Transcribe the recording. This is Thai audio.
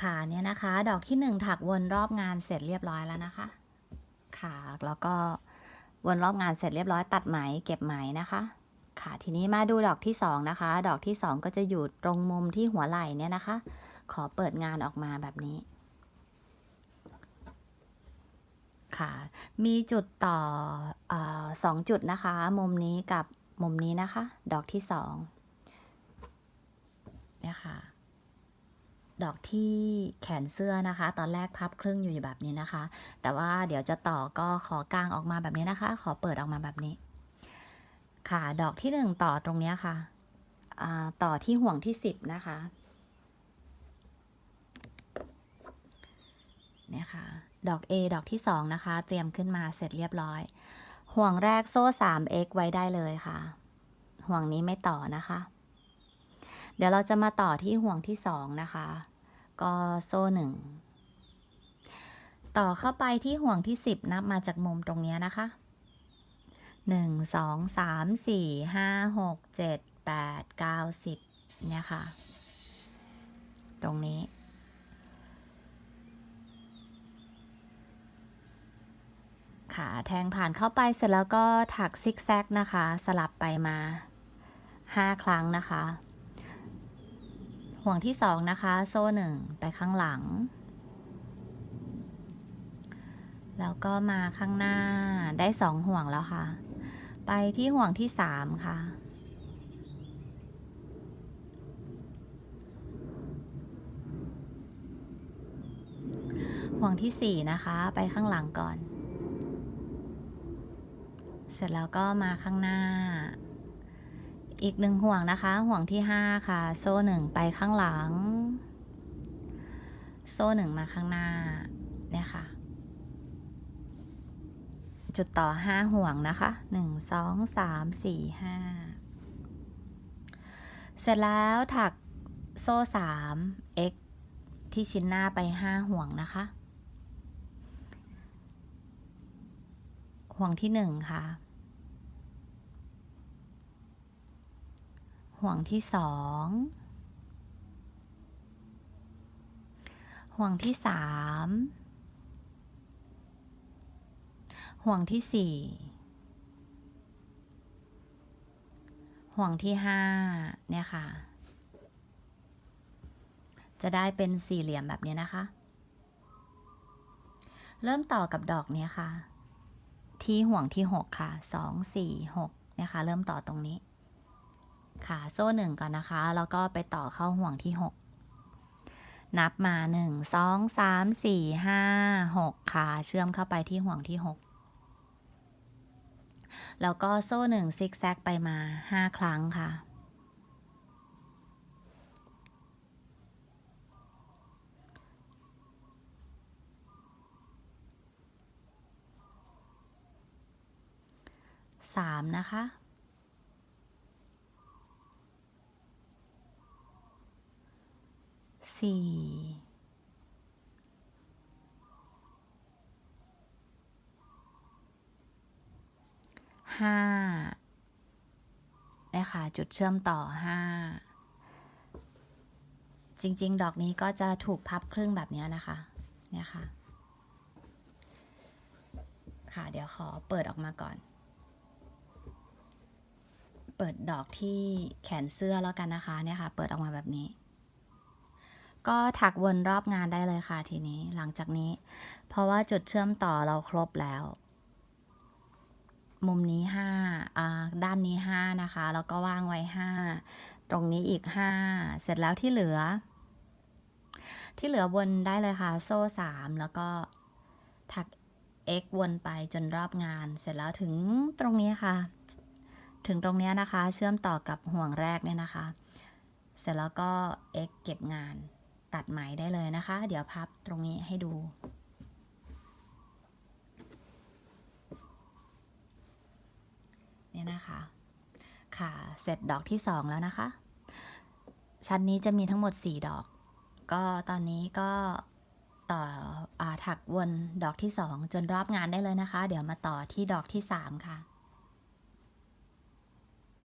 ค่ะเนี่ยนะคะ ดอกที่หนึ่งถักวนรอบงานเสร็จเรียบร้อยแล้วนะคะค่ะแล้วก็วนรอบงานเสร็จเรียบร้อยตัดไหมเก็บไหมนะคะ ค่ะทีนี้มาดูดอกที่สองนะคะ ดอกที่สองก็จะอยู่ตรงมุมที่หัวไหล่เนี่ยนะคะ ขอเปิดงานออกมาแบบนี้ ค่ะ มีจุดต่อออสองจุดนะคะ มุมนี้กับมุมนี้นะคะ ดอกที่สองเนี่ยค่ะ ดอกที่แขนเสื้อนะคะ ตอนแรกพับครึ่งอยู่แบบนี้นะคะ แต่ว่าเดี๋ยวจะต่อก็ขอกางออกมาแบบนี้นะคะ ขอเปิดออกมาแบบนี้ ค่ะ ดอกที่หนึ่งต่อตรงนี้ค่ะ ต่อที่ห่วงที่สิบนะคะเนี่ยค่ะ ดอก A ดอกที่สองนะคะ เตรียมขึ้นมาเสร็จเรียบร้อย ห่วงแรกโซ่ 3x ไว้ได้เลยค่ะ ห่วงนี้ไม่ต่อนะคะ เดี๋ยวเราจะมาต่อที่ห่วงที่สองนะคะ ก็โซ่หนึ่งต่อเข้าไปที่ห่วงที่สิบนับมาจากมุมตรงนี้นะคะหนึ่งสองสามสี่ห้าหกเจ็ดแปดเก้าสิบเนี่ยค่ะ ตรงนี้ค่ะแทงผ่านเข้าไปเสร็จแล้วก็ถักซิกแซกนะคะ สลับไปมา5ครั้งนะคะ ห่วงที่2นะคะ โซ่หนึ่งไปข้างหลัง แล้วก็มาข้างหน้าได้2ห่วงแล้วค่ะ ไปที่ห่วงที่3ค่ะห่วงที่ 4 นะคะ ไปข้างหลังก่อน เสร็จแล้วก็มาข้างหน้า อีกหนึ่งห่วงนะคะ ห่วงที่ห้าค่ะ โซ่หนึ่งไปข้างหลัง โซ่หนึ่งมาข้างหน้า เนี่ยค่ะ จุดต่อห้าห่วงนะคะหนึ่งสองสามสี่ห้าเสร็จแล้วถักโซ่สาม x ที่ชิ้นหน้าไปห้าห่วงนะคะ ห่วงที่หนึ่งค่ะ ห่วงที่สองห่วงที่สามห่วงที่สี่ห่วงที่ห้าเนี่ยค่ะ จะได้เป็นสี่เหลี่ยมแบบนี้นะคะ เริ่มต่อกับดอกเนี้ยค่ะ ที่ห่วงที่6ค่ะ2 4 6นะคะ เริ่มต่อตรงนี้ ค่ะโซ่หนึ่งก่อนนะคะ แล้วก็ไปต่อเข้าห่วงที่ 6 นับมา 1 2 3 4 5 6 ค่ะ เชื่อมเข้าไปที่ห่วงที่ 6 แล้วก็โซ่หนึ่งซิกแซกไปมา 5 ครั้งค่ะสามนะคะ สี่ห้าเนี่ยค่ะจุดเชื่อมต่อห้าจริง ๆ ดอกนี้ก็จะถูกพับครึ่งแบบนี้นะคะเนี่ยค่ะ ค่ะ เดี๋ยวขอเปิดออกมาก่อน เปิดดอกที่แขนเสื้อแล้วกันนะคะเนี่ยค่ะ เปิดออกมาแบบนี้ ก็ถักวนรอบงานได้เลยค่ะทีนี้หลังจากนี้ เพราะว่าจุดเชื่อมต่อเราครบแล้ว มุมนี้ห้าอ่าด้านนี้ห้านะคะ แล้วก็ว่างไว้ห้าตรงนี้อีกห้าเสร็จแล้วที่เหลือ ที่เหลือวนได้เลยค่ะ โซ่สามแล้วก็ถัก x วนไปจนรอบงาน เสร็จแล้วถึงตรงนี้ค่ะ ถึงตรงเนี้ยนะคะ เชื่อมต่อกับห่วงแรกเนี่ยนะคะ เสร็จแล้วก็ x เก็บงาน ตัดไหมได้เลยนะคะ เดี๋ยวพับตรงนี้ให้ดู เนี่ยนะคะ ค่ะ เสร็จดอกที่สองแล้วนะคะ ชั้นนี้จะมีทั้งหมด 4 ดอก ก็ตอนนี้ก็ต่ออถักวนดอกที่ 2 จนรอบงานได้เลยนะคะ เดี๋ยวมาต่อที่ดอกที่ 3 ค่ะ